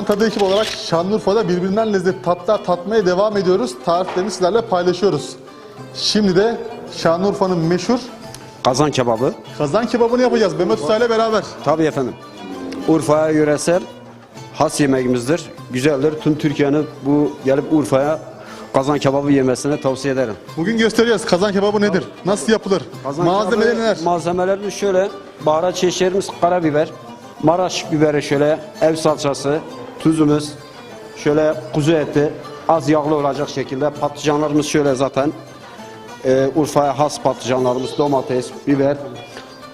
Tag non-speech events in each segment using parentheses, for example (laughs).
Dünyanın Tadı ekibi olarak Şanlıurfa'da birbirinden lezzetli tatlar tatmaya devam ediyoruz. Tariflerini sizlerle paylaşıyoruz. Şimdi de Şanlıurfa'nın meşhur Kazan kebabı. kazan kebabını yapacağız Mehmet Usta ile beraber. Tabii efendim. Urfa'ya yöresel has yemeğimizdir. Güzeldir. Tüm Türkiye'nin bu gelip Urfa'ya kazan kebabı yemesini tavsiye ederim. Bugün göstereceğiz kazan kebabı nedir, nasıl yapılır, Kazan malzemeleri kebabı, neler. Malzemelerimiz şöyle. Baharat çeşitlerimiz karabiber, Maraş biberi şöyle, ev salçası, tuzumuz, şöyle kuzu eti, az yağlı olacak şekilde. Patlıcanlarımız şöyle zaten. Ee, Urfa'ya has patlıcanlarımız, domates, biber.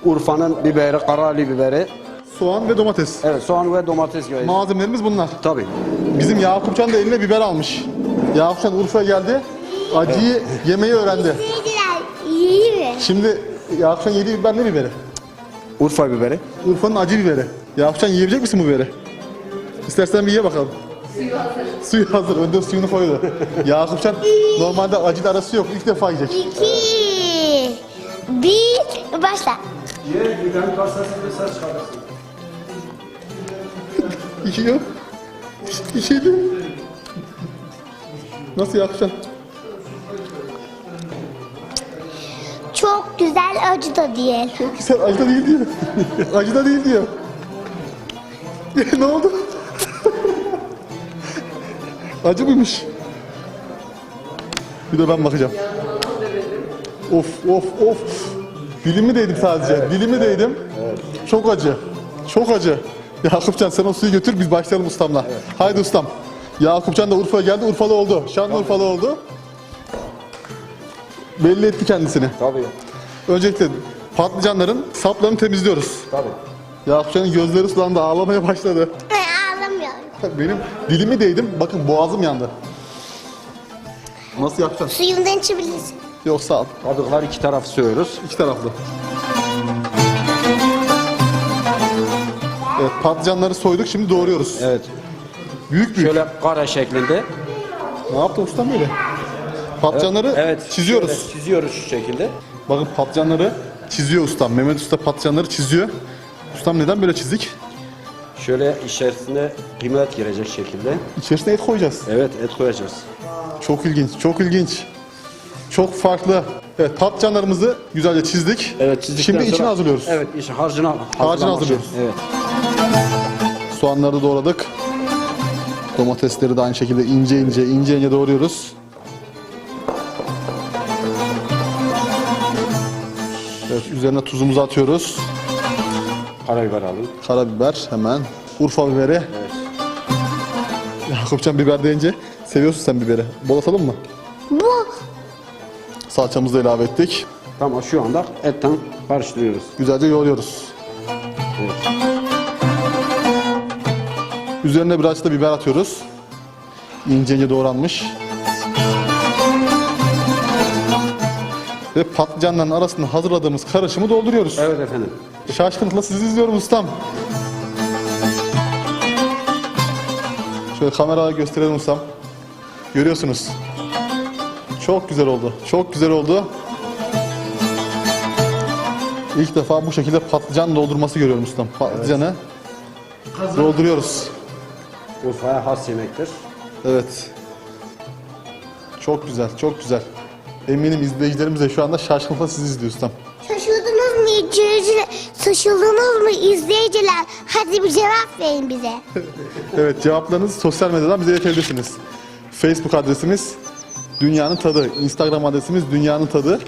Urfa'nın biberi, karali biberi. Soğan ve domates. Evet soğan ve domates gibi. Malzemelerimiz bunlar. Tabii. Bizim Yakupcan da eline biber almış. Yakupcan Urfa'ya geldi, acıyı yemeyi öğrendi. Sevgiler iyi mi? Şimdi Yakupcan yediği biber ne biberi? Urfa biberi. Urfa'nın acı biberi. Yakupcan yiyebilecek misin bu biberi? İstersen bir ye bakalım. Suyu hazır. Suyu hazır. Önde suyunu koydu. (laughs) Yakupcan normalde acıyla arası yok. İlk defa yiyecek. İki, bir, başla. Ye, biberin kasasını ses çıkarırsın. Yiyor. (laughs) İçeri. Nasıl Yakupcan? Çok güzel acı da değil. Çok güzel. Acı da değil diyor. (laughs) acı da değil diyor. ne oldu? Acı mıymış? Bir de ben bakacağım. Of of of. Dilimi değdim sadece. Dilimi değdim. Çok acı. Çok acı. Yakupcan sen o suyu götür biz başlayalım ustamla. Haydi ustam. Yakupcan da Urfa'ya geldi. Urfalı oldu. Şanlıurfalı oldu. Belli etti kendisini. Tabii. Öncelikle patlıcanların saplarını temizliyoruz. Tabii. Yakupcan'ın gözleri sulandı, ağlamaya başladı. Ağlamıyorum. Benim dilimi değdim, bakın boğazım yandı. Nasıl yapacaksın? Suyundan içebilirsin. Yok sağ ol. Kabuklar iki tarafı sığıyoruz. İki taraflı. Evet, patlıcanları soyduk, şimdi doğruyoruz. Evet. Büyük büyük. Şöyle kare şeklinde. Ne yaptı ustam böyle? Patlıcanları Evet. çiziyoruz. şöyle çiziyoruz şu şekilde. Bakın patlıcanları çiziyor ustam. Mehmet Usta patlıcanları çiziyor. Ustam neden böyle çizik? Şöyle içerisine kıymet girecek şekilde. İçerisine et koyacağız. Evet et koyacağız. Çok ilginç, çok ilginç. Çok farklı. Evet, patlıcanlarımızı güzelce çizdik. Evet çizdikten Şimdi sonra- içini hazırlıyoruz. Evet iç harcını Harcını hazırlamak için. hazırlıyoruz. Evet. Soğanları doğradık. Domatesleri de aynı şekilde ince ince ince ince doğruyoruz. Evet, üzerine tuzumuzu atıyoruz. Karabiber alalım. Karabiber hemen. Urfa biberi. Evet. Yakupcan biber deyince seviyorsun sen biberi. Bol atalım mı? Bu Salçamızı da ilave ettik. Tamam şu anda etten karıştırıyoruz. Güzelce yoğuruyoruz. Evet. Üzerine biraz da biber atıyoruz. İnce ince doğranmış. Ve patlıcanların arasında hazırladığımız karışımı dolduruyoruz. Evet efendim. Şaşkınlıkla sizi izliyorum ustam. Şöyle kameraya gösterelim ustam. Görüyorsunuz. Çok güzel oldu. Çok güzel oldu. İlk defa bu şekilde patlıcan doldurması görüyorum ustam. Patlıcanı dolduruyoruz. Urfa'ya has yemektir. Evet. Çok güzel, çok güzel. Eminim izleyicilerimiz de şu anda şaşkınlıkla sizi izliyor ustam. şaşırdınız mı izleyiciler? Şaşırdınız mı izleyiciler? Hadi bir cevap verin bize. (laughs) Evet cevaplarınızı sosyal medyadan bize iletebilirsiniz. Facebook adresimiz Dünyanın Tadı, Instagram adresimiz Dünyanın Tadı,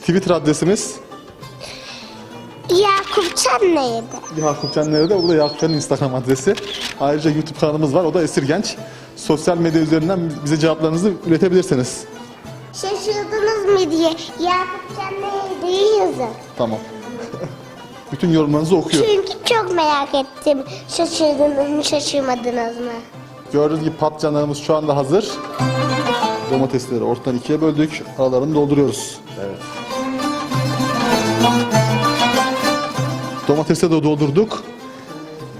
Twitter adresimiz Yakupcan neydi? Yakupcan nerede? O da Yakupcan'ın Instagram adresi. Ayrıca YouTube kanalımız var, o da Esir Genç. Sosyal medya üzerinden bize cevaplarınızı iletebilirsiniz. Şaşırdınız mı diye Yakupcan neydi yazın. Tamam. (laughs) Bütün yorumlarınızı okuyor. Çünkü çok merak ettim. Şaşırdınız mı şaşırmadınız mı? Gördüğünüz gibi patlıcanlarımız şu anda hazır. Domatesleri ortadan ikiye böldük. Aralarını dolduruyoruz. Evet. Domatesleri de doldurduk.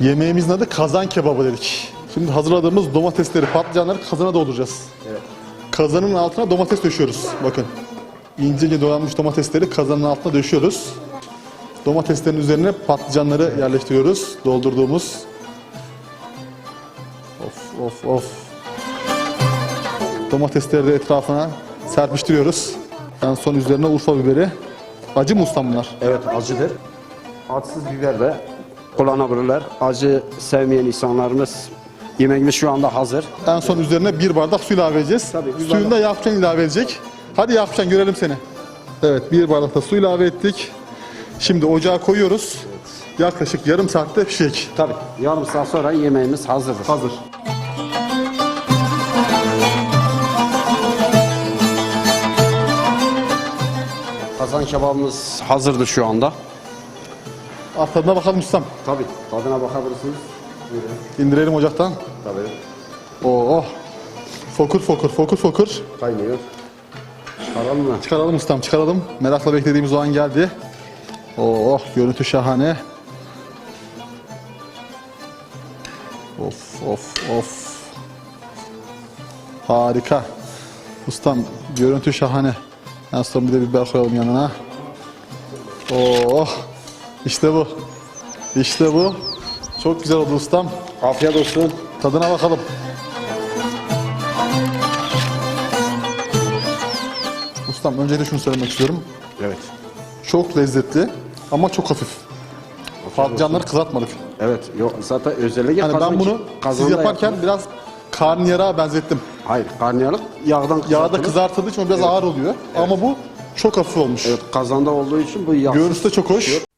Yemeğimizin adı kazan kebabı dedik. Şimdi hazırladığımız domatesleri, patlıcanları kazana dolduracağız. Evet. Kazanın altına domates döşüyoruz. Bakın. İnce ince doğranmış domatesleri kazanın altına döşüyoruz. Domateslerin üzerine patlıcanları yerleştiriyoruz. Doldurduğumuz. of of. Domatesleri de etrafına serpiştiriyoruz. En son üzerine Urfa biberi. Acı mı ustam bunlar? Evet acıdır. Acısız biber de kullanabilirler. Acı sevmeyen insanlarımız yemeğimiz şu anda hazır. En son üzerine bir bardak su ilave edeceğiz. Tabii, bir Suyunu da Yakupcan ilave edecek. Hadi Yakupcan görelim seni. Evet bir bardak da su ilave ettik. Şimdi ocağa koyuyoruz. Yaklaşık yarım saatte pişecek. Tabii yarım saat sonra yemeğimiz hazırdır. Hazır. Kazan kebabımız hazırdır şu anda. Alt tadına bakalım ustam. Tabii tadına bakabilirsiniz. İndirelim ocaktan. Tabii Oo. Fokur fokur fokur fokur. kaynıyor. Çıkaralım mı? Çıkaralım ustam çıkaralım. Merakla beklediğimiz o an geldi. Oo görüntü şahane. Of of of. Harika. Ustam görüntü şahane. En son bir de biber koyalım yanına. Oh işte bu. İşte bu. Çok güzel oldu ustam. Afiyet olsun. Tadına bakalım. Ustam öncelikle şunu söylemek istiyorum. Evet. Çok lezzetli ama çok hafif. Patlıcanları kızartmadık. Evet. Yok zaten özellikle Yani ben bunu siz yaparken yapılır. biraz karnıyara benzettim. Hayır karnıyarık yağdan Yağda kızartıldığı için biraz ağır oluyor. Ama bu çok hafif olmuş. Evet kazanda olduğu için bu yağ. Görüntüsü de çok hoş.